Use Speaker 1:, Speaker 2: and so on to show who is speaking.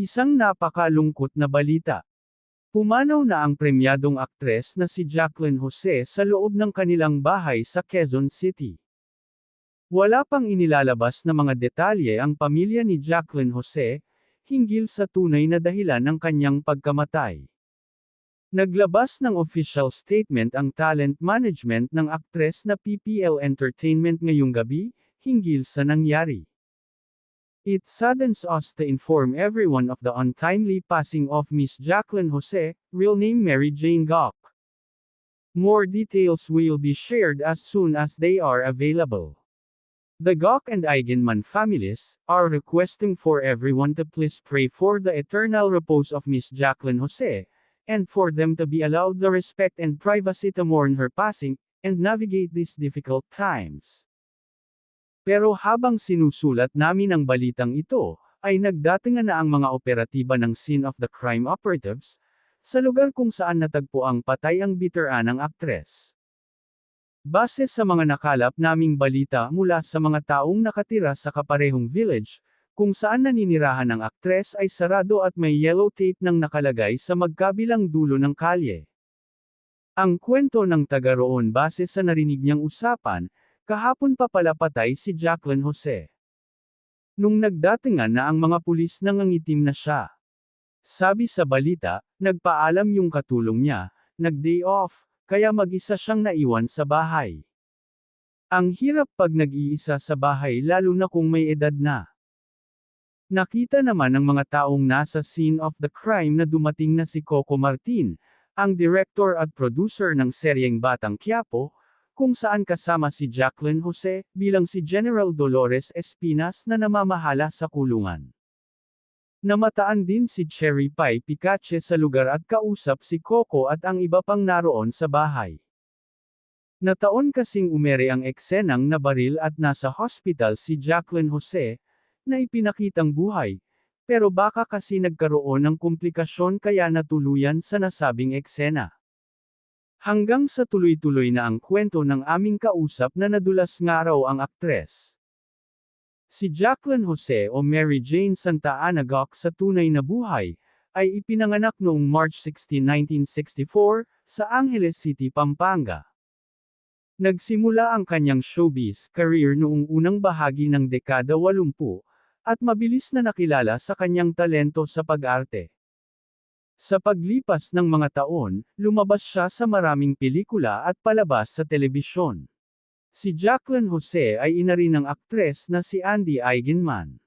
Speaker 1: Isang napakalungkot na balita. Pumanaw na ang premyadong aktres na si Jacqueline Jose sa loob ng kanilang bahay sa Quezon City. Wala pang inilalabas na mga detalye ang pamilya ni Jacqueline Jose, hinggil sa tunay na dahilan ng kanyang pagkamatay. Naglabas ng official statement ang talent management ng aktres na PPL Entertainment ngayong gabi, hinggil sa nangyari. It saddens us to inform everyone of the untimely passing of Miss Jacqueline Jose, real name Mary Jane Gok. More details will be shared as soon as they are available. The Gok and Eigenman families are requesting for everyone to please pray for the eternal repose of Miss Jacqueline Jose, and for them to be allowed the respect and privacy to mourn her passing, and navigate these difficult times. Pero habang sinusulat namin ang balitang ito, ay nagdatingan na ang mga operatiba ng scene of the crime operatives, sa lugar kung saan natagpo ang patay ang biteranang aktres. Base sa mga nakalap naming balita mula sa mga taong nakatira sa kaparehong village, kung saan naninirahan ang aktres ay sarado at may yellow tape nang nakalagay sa magkabilang dulo ng kalye. Ang kwento ng taga roon base sa narinig niyang usapan, kahapon pa pala patay si Jacqueline Jose. Nung nagdatingan na ang mga pulis nangangitim na siya. Sabi sa balita, nagpaalam yung katulong niya, nag-day off, kaya mag-isa siyang naiwan sa bahay. Ang hirap pag nag-iisa sa bahay lalo na kung may edad na. Nakita naman ng mga taong nasa scene of the crime na dumating na si Coco Martin, ang director at producer ng seryeng Batang Quiapo, kung saan kasama si Jacqueline Jose, bilang si General Dolores Espinas na namamahala sa kulungan. Namataan din si Cherry Pie Picache sa lugar at kausap si Coco at ang iba pang naroon sa bahay. Nataon kasing umere ang eksenang nabaril at nasa hospital si Jacqueline Jose, na ipinakitang buhay, pero baka kasi nagkaroon ng komplikasyon kaya natuluyan sa nasabing eksena. Hanggang sa tuloy-tuloy na ang kwento ng aming kausap na nadulas nga raw ang aktres. Si Jacqueline Jose o Mary Jane Santa Ana Gok sa tunay na buhay, ay ipinanganak noong March 16, 1964, sa Angeles City, Pampanga. Nagsimula ang kanyang showbiz career noong unang bahagi ng dekada 80, at mabilis na nakilala sa kanyang talento sa pag-arte. Sa paglipas ng mga taon, lumabas siya sa maraming pelikula at palabas sa telebisyon. Si Jacqueline Jose ay ina rin ng aktres na si Andy Eigenman.